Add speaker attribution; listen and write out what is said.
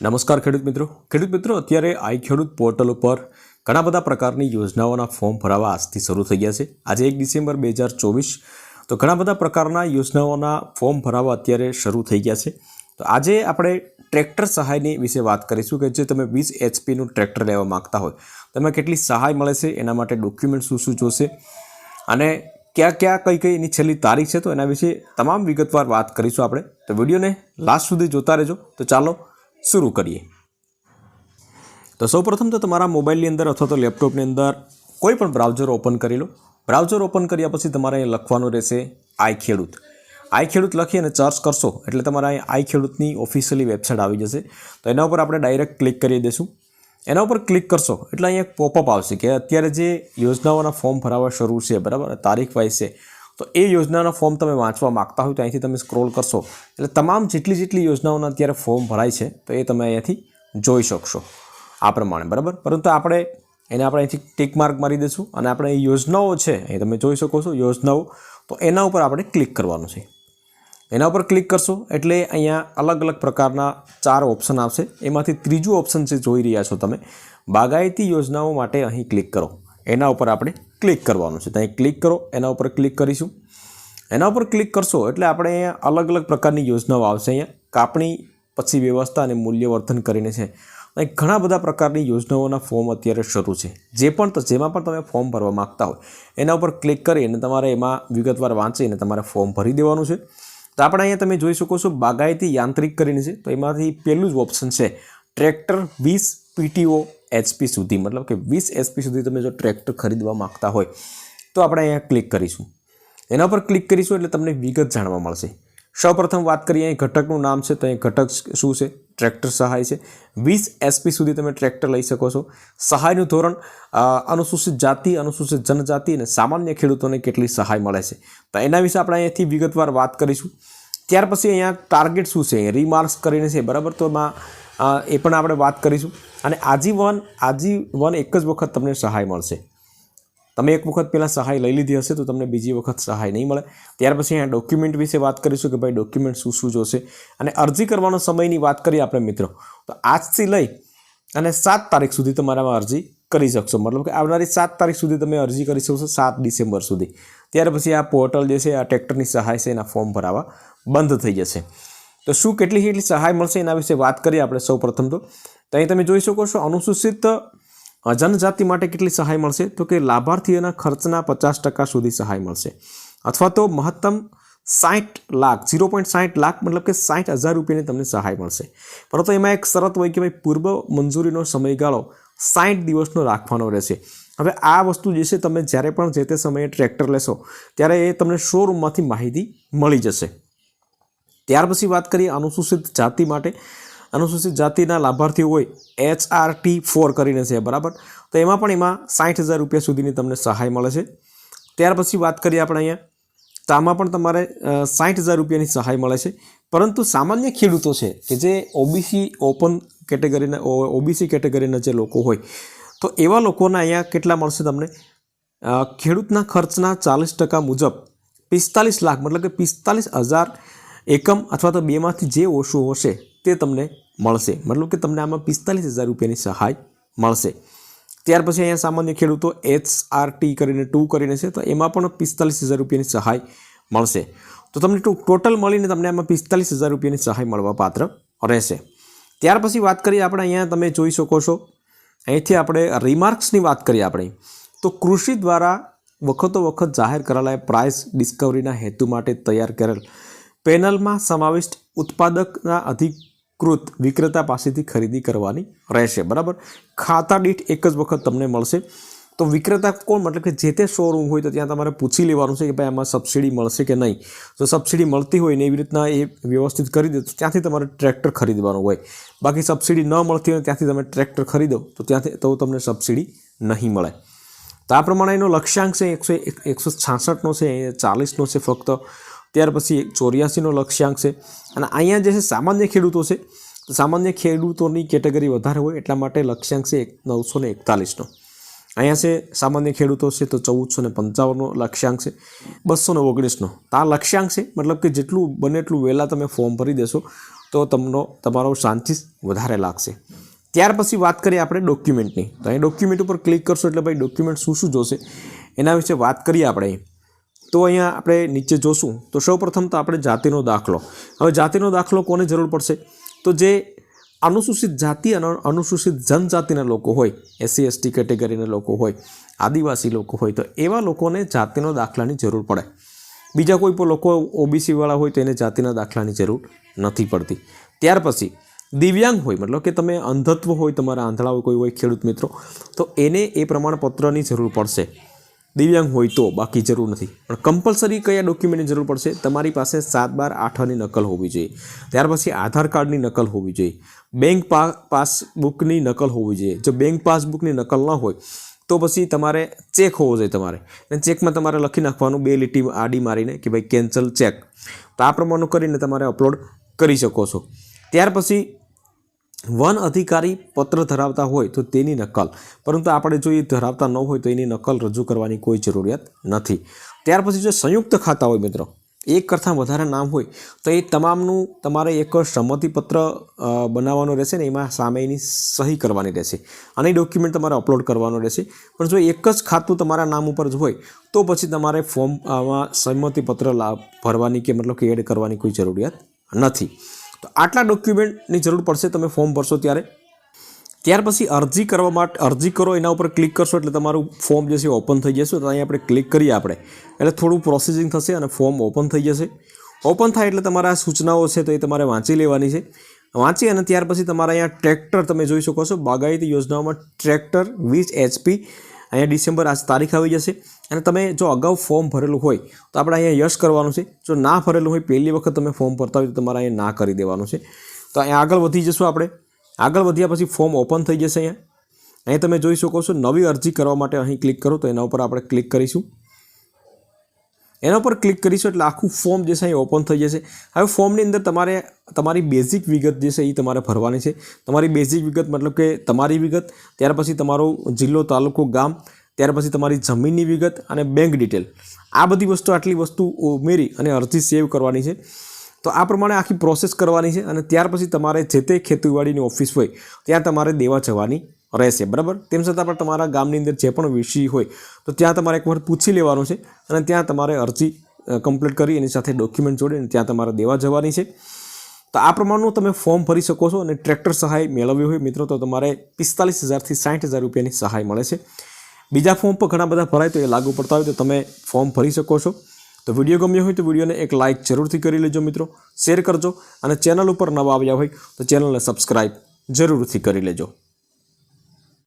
Speaker 1: નમસ્કાર ખેડૂત મિત્રો. ખેડૂત મિત્રો, અત્યારે આઈ ખેડૂત પોર્ટલ ઉપર ઘણા બધા પ્રકારની યોજનાઓના ફોર્મ ભરાવા આજથી શરૂ થઈ ગયા છે. આજે એક ડિસેમ્બર બે હજાર ચોવીસ. તો ઘણા બધા પ્રકારના યોજનાઓના ફોર્મ ભરાવા અત્યારે શરૂ થઈ ગયા છે. તો આજે આપણે ટ્રેક્ટર સહાયની વિશે વાત કરીશું કે જે તમે વીસ એચપીનું ટ્રેક્ટર લેવા માગતા હોય, તમે કેટલી સહાય મળે છે, એના માટે ડોક્યુમેન્ટ શું શું જોશે, અને ક્યાં ક્યાં કઈ કઈ એની છેલ્લી તારીખ છે, તો એના વિશે તમામ વિગતવાર વાત કરીશું આપણે. તો વિડીયોને લાસ્ટ સુધી જોતા રહેજો. તો ચાલો શરૂ કરીએ. તો સૌપ્રથમ તો તમારા મોબાઈલની અંદર અથવા તો લેપટોપની અંદર કોઈ પણ બ્રાઉઝર ઓપન કરી લો. બ્રાઉઝર ઓપન કર્યા પછી તમારે અહીં લખવાનું રહેશે આઈ ખેડૂત આઈ ખેડૂત લખી અને સર્ચ કરશો એટલે તમારા અહીં આઈ ખેડૂતની ઓફિશિયલી વેબસાઇટ આવી જશે. તો એના ઉપર આપણે ડાયરેક્ટ ક્લિક કરી દઈશું. એના ઉપર ક્લિક કરશો એટલે અહીંયા એક પોપઅપ આવશે કે અત્યારે જે યોજનાઓના ફોર્મ ભરાવા શરૂ છે, બરાબર? તારીખ વાઇઝ છે. તો એ યોજનાના ફોર્મ તમે વાંચવા માગતા હોય તો અહીંથી તમે સ્ક્રોલ કરશો. એટલે તમામ જેટલી જેટલી યોજનાઓના અત્યારે ફોર્મ ભરાય છે, તો એ તમે અહીંયાથી જોઈ શકશો. આ પ્રમાણે, બરાબર? પરંતુ આપણે એને આપણે અહીંથી ટિક માર્ક મારી દઈશું અને આપણે એ યોજનાઓ છે અહીં તમે જોઈ શકો છો યોજનાઓ, તો એના ઉપર આપણે ક્લિક કરવાનું છે. એના ઉપર ક્લિક કરશો એટલે અહીંયા અલગ અલગ પ્રકારના ચાર ઓપ્શન આવશે. એમાંથી ત્રીજું ઓપ્શન છે જોઈ રહ્યા છો તમે, બાગાયતી યોજનાઓ માટે અહીં ક્લિક કરો. એના ઉપર આપણે ક્લિક કરવાનું છે. ત્યાં ક્લિક કરો, એના ઉપર ક્લિક કરીશું. એના ઉપર ક્લિક કરશો એટલે આપણે અલગ અલગ પ્રકારની યોજનાઓ આવશે અહીંયા. કાપણી, પછી વ્યવસ્થા અને મૂલ્યવર્ધન કરીને છે. અહીં ઘણા બધા પ્રકારની યોજનાઓના ફોર્મ અત્યારે શરૂ છે. જે પણ જેમાં પણ તમે ફોર્મ ભરવા માગતા હોય, એના ઉપર ક્લિક કરીને તમારે એમાં વિગતવાર વાંચીને તમારે ફોર્મ ભરી દેવાનું છે. તો આપણે અહીંયા તમે જોઈ શકો છો બાગાયતી યાંત્રિક કરીને છે. તો એમાંથી પહેલું જ ઓપ્શન છે ટ્રેક્ટર વીસ પીટીઓ એચપી સુધી, મતલબ કે વીસ એચપી સુધી તમે જો ટ્રેક્ટર ખરીદવા માગતા હોય, તો આપણે અહીંયા ક્લિક કરીશું. એના પર ક્લિક કરીશું એટલે તમને વિગત જાણવા મળશે. સૌપ્રથમ વાત કરીએ, અહીં ઘટકનું નામ છે, તો અહીં ઘટક શું છે? ટ્રેક્ટર સહાય છે. વીસ એસપી સુધી તમે ટ્રેક્ટર લઈ શકો છો. સહાયનું ધોરણ અનુસૂચિત જાતિ, અનુસૂચિત જનજાતિ અને સામાન્ય ખેડૂતોને કેટલી સહાય મળે છે. તો એના વિશે આપણે અહીંયાથી વિગતવાર વાત કરીશું. ત્યાર પછી અહીંયા ટાર્ગેટ શું છે? રીમાર્ક્સ કરીને છે, બરાબર? તો એમાં એ પણ આપણે વાત કરીશું. અને આજીવન આજીવન એક જ વખત તમને સહાય મળશે. તમે એક વખત પહેલાં સહાય લઈ લીધી હશે તો તમને બીજી વખત સહાય નહીં મળે. ત્યાર પછી અહીંયા ડોક્યુમેન્ટ વિશે વાત કરીશું કે ભાઈ ડોક્યુમેન્ટ શું શું જોશે. અને અરજી કરવાનો સમયની વાત કરીએ આપણે મિત્રો. તો આજથી લઈ અને સાત તારીખ સુધી તમારામાં અરજી કરી શકશો. મતલબ કે આવનારી સાત તારીખ સુધી તમે અરજી કરી શકશો સાત ડિસેમ્બર સુધી. ત્યાર પછી આ પોર્ટલ જે છે, આ ટ્રેક્ટરની સહાય છે, એના ફોર્મ ભરાવા બંધ થઈ જશે. તો શું કેટલી કેટલી સહાય મળશે એના વિશે વાત કરીએ આપણે સૌ પ્રથમ તો. તો અહીં તમે જોઈ શકો છો અનુસૂચિત જનજાતિ માટે કેટલી સહાય મળશે? તો કે લાભાર્થીઓના ખર્ચના પચાસ ટકા સુધી સહાય મળશે. અથવા તો મહત્તમ સાઠ લાખ, ઝીરો પોઈન્ટ સાઠ લાખ મતલબ કે સાઠ હજાર રૂપિયાની તમને સહાય મળશે. પરંતુ એમાં એક શરત હોય કે ભાઈ પૂર્વ મંજૂરીનો સમયગાળો સાઠ દિવસનો રાખવાનો રહેશે. હવે આ વસ્તુ જે છે, તમે જ્યારે પણ જે તે સમયે ટ્રેક્ટર લેશો, ત્યારે એ તમને શોરૂમમાંથી માહિતી મળી જશે. ત્યાર પછી વાત કરીએ અનુસૂચિત જાતિ માટે. અનુસૂચિત જાતિના લાભાર્થીઓ હોય એચ આર ટી ફોર કરીને છે, બરાબર? તો એમાં પણ એમાં સાઠ હજાર રૂપિયા સુધીની તમને સહાય મળે છે. ત્યાર પછી વાત કરીએ આપણે અહીંયા. તો આમાં પણ તમારે સાઠ હજાર રૂપિયાની સહાય મળે છે. પરંતુ સામાન્ય ખેડૂતો છે કે જે ઓબીસી ઓપન કેટેગરીના ઓબીસી કેટેગરીના જે લોકો હોય, તો એવા લોકોના અહીંયા કેટલા મળશે તમને? ખેડૂતના ખર્ચના ચાલીસ ટકા મુજબ પિસ્તાલીસ લાખ, મતલબ કે પિસ્તાલીસ હજાર એકમ અથવા તો બેમાંથી જે ઓછું હશે તે તમને મળશે. મતલબ કે તમને આમાં પિસ્તાલીસ હજાર રૂપિયાની સહાય મળશે. ત્યાર પછી અહીંયા સામાન્ય ખેડૂતો એચ આર ટી કરીને ટુ કરીને છે, તો એમાં પણ પિસ્તાલીસ હજાર રૂપિયાની સહાય મળશે. તો તમને ટોટલ મળીને તમને આમાં પિસ્તાલીસ હજાર રૂપિયાની સહાય મળવા પાત્ર રહેશે. ત્યાર પછી વાત કરીએ આપણે અહીંયા તમે જોઈ શકો છો. અહીંથી આપણે રિમાર્ક્સની વાત કરીએ આપણે. તો કૃષિ દ્વારા વખતો વખત જાહેર કરાયેલા પ્રાઇસ ડિસ્કવરીના હેતુ માટે તૈયાર કરેલ પેનલમાં સમાવિષ્ટ ઉત્પાદકના અધિકૃત વિક્રેતા પાસેથી ખરીદી કરવાની રહેશે. બરાબર? ખાતા દીઠ એક જ વખત તમને મળશે. તો વિક્રેતા કોણ? મતલબ કે જે તે શોરૂમ હોય તો ત્યાં તમારે પૂછી લેવાનું છે કે ભાઈ આમાં સબસિડી મળશે કે નહીં. જો સબસિડી મળતી હોય ને એવી રીતના એ વ્યવસ્થિત કરી દે તો ત્યાંથી તમારે ટ્રેક્ટર ખરીદવાનું હોય. બાકી સબસિડી ન મળતી હોય ત્યાંથી તમે ટ્રેક્ટર ખરીદો તો ત્યાંથી તો તમને સબસિડી નહીં મળે. તો આ પ્રમાણે એનો લક્ષ્યાંક છે એકસો એક- એકસો છાસઠનો છે ચાલીસનો છે ફક્ત. ત્યાર પછી એક ચોર્યાસીનો લક્ષ્યાંક છે. અને અહીંયા જે છે સામાન્ય ખેડૂતો છે સામાન્ય ખેડૂતોની કેટેગરી વધારે હોય એટલા માટે લક્ષ્યાંક છે એક, નવસો ને એકતાલીસનો. અહીંયા છે સામાન્ય ખેડૂતો છે તો ચૌદસો ને પંચાવનનો લક્ષ્યાંક છે, બસો ને ઓગણીસનો. આ લક્ષ્યાંક છે, મતલબ કે જેટલું બને એટલું વહેલા તમે ફોર્મ ભરી દેશો, તો તમનો તમારો શાંતિ વધારે લાગશે. ત્યાર પછી વાત કરીએ આપણે ડોક્યુમેન્ટની. તો અહીં ડોક્યુમેન્ટ ઉપર ક્લિક કરશો એટલે ભાઈ ડોક્યુમેન્ટ શું શું જોશે, એના વિશે વાત કરીએ આપણે. તો અહીંયા આપણે નીચે જોશું. તો સૌપ્રથમ તો આપણે જાતિનો દાખલો. હવે જાતિનો દાખલો કોને જરૂર પડશે? તો જે અનુસૂચિત જાતિ અને અનુસૂચિત જનજાતિના લોકો હોય, એસસી, એસટી કેટેગરીના લોકો હોય, આદિવાસી લોકો હોય, તો એવા લોકોને જાતિનો દાખલાની જરૂર પડે. બીજા કોઈ પણ લોકો ઓબીસીવાળા હોય તો એને જાતિના દાખલાની જરૂર નથી પડતી. ત્યાર પછી દિવ્યાંગ હોય, મતલબ કે તમે અંધત્વ હોય, તમારા આંધળા હોય, કોઈ હોય ખેડૂત મિત્રો, તો એને એ પ્રમાણપત્રની જરૂર પડશે. દિવ્યાંગ હોય તો બાકી જરૂર નથી. પણ કમ્પલસરી કયા ડોક્યુમેન્ટની જરૂર પડશે? તમારી પાસે સાત બાર આઠની નકલ હોવી જોઈએ. ત્યાર પછી આધાર કાર્ડની નકલ હોવી જોઈએ. બેંક પાસબુકની નકલ હોવી જોઈએ. જો બેંક પાસબુકની નકલ ન હોય, તો પછી તમારે ચેક હોવો જોઈએ તમારે. અને ચેકમાં તમારે લખી નાખવાનું બે લીટી આડી મારીને કે ભાઈ કેન્સલ ચેક. તો આ પ્રમાણનું કરીને તમારે અપલોડ કરી શકો છો. ત્યાર પછી વન અધિકારી પત્ર ધરાવતા હોય તો તેની નકલ. પરંતુ આપણે જો એ ધરાવતા ન હોય તો એની નકલ રજૂ કરવાની કોઈ જરૂરિયાત નથી. ત્યાર પછી જો સંયુક્ત ખાતા હોય મિત્રો, એક કરતાં વધારે નામ હોય, તો એ તમામનું, તમારે એક સંમતિપત્ર બનાવવાનું રહેશે ને એમાં સામે એની સહી કરવાની રહેશે. અને ડોક્યુમેન્ટ તમારે અપલોડ કરવાનો રહેશે. પણ જો એક જ ખાતું તમારા નામ ઉપર જ હોય, તો પછી તમારે ફોર્મ, આમાં સંમતિપત્ર ભરવાની કે મતલબ કે એડ કરવાની કોઈ જરૂરિયાત નથી. તો આટલા ડોક્યુમેન્ટની જરૂર પડશે, તમે ફોર્મ ભરશો ત્યારે. ત્યાર પછી અરજી કરવા માટે, અરજી કરો, એના ઉપર ક્લિક કરશો એટલે તમારું ફોર્મ જે છે ઓપન થઈ જશે. તો અહીંયા આપણે ક્લિક કરીએ આપણે. એટલે થોડું પ્રોસેસિંગ થશે અને ફોર્મ ઓપન થઈ જશે. ઓપન થાય એટલે તમારા સૂચનાઓ છે તો એ તમારે વાંચી લેવાની છે. વાંચી અને ત્યાર પછી તમારા અહીંયા ટ્રેક્ટર તમે જોઈ શકો છો. બાગાયતી યોજનાઓમાં ટ્રેક્ટર વીસ એચપી અહીંયા ડિસેમ્બર આજ તારીખ આવી જશે. અને તમે જો અગાઉ ફોર્મ ભરેલું હોય, તો આપણે અહીંયા યશ કરવાનું છે. જો ના ભરેલું હોય, પહેલી વખત તમે ફોર્મ ભરતા હોય, તો તમારે અહીંયા ના કરી દેવાનું છે. તો અહીંયા આગળ વધી જશું આપણે. આગળ વધ્યા પછી ફોર્મ ઓપન થઈ જશે અહીંયા. અહીં તમે જોઈ શકો છો, નવી અરજી કરવા માટે અહીં ક્લિક કરો, તો એના ઉપર આપણે ક્લિક કરીશું. એના પર ક્લિક કરીશું એટલે આખું ફોર્મ જે છે એ ઓપન થઈ જશે. હવે ફોર્મની અંદર તમારે, તમારી બેઝિક વિગત જે છે એ તમારે ભરવાની છે. તમારી બેઝિક વિગત મતલબ કે તમારી વિગત, ત્યાર પછી તમારો જિલ્લો, તાલુકો, ગામ, ત્યાર પછી તમારી જમીનની વિગત અને બેંક ડિટેલ આ બધી વસ્તુ, આટલી વસ્તુ ઉમેરી અને અરજી સેવ કરવાની છે. તો આ પ્રમાણે આખી પ્રોસેસ કરવાની છે અને ત્યાર પછી તમારે જે તે ખેતીવાડીની ઓફિસ હોય, ત્યાં તમારે દેવા જવાની રહેશે, બરાબર? તેમ છતાં પણ તમારા ગામની અંદર જે પણ વિષય હોય, તો ત્યાં તમારે એકવાર પૂછી લેવાનું છે અને ત્યાં તમારે અરજી કમ્પ્લીટ કરી એની સાથે ડોક્યુમેન્ટ જોડીને ત્યાં તમારે દેવા જવાની છે. તો આ પ્રમાણનું તમે ફોર્મ ભરી શકો છો અને ટ્રેક્ટર સહાય મેળવવી હોય મિત્રો, તો તમારે પિસ્તાલીસ હજારથી સાઠ હજાર રૂપિયાની સહાય મળે છે. બીજા ફોર્મ પર ઘણા બધા ભરાય તો એ લાગુ પડતા હોય તો તમે ફોર્મ ભરી શકો છો. તો વીડિયો ગમ્યો હોય તો વિડીયોને એક લાઇક જરૂરથી કરી લેજો મિત્રો, શેર કરજો અને ચેનલ ઉપર નવા આવ્યા હોય તો ચેનલને સબસ્ક્રાઈબ જરૂરથી કરી લેજો.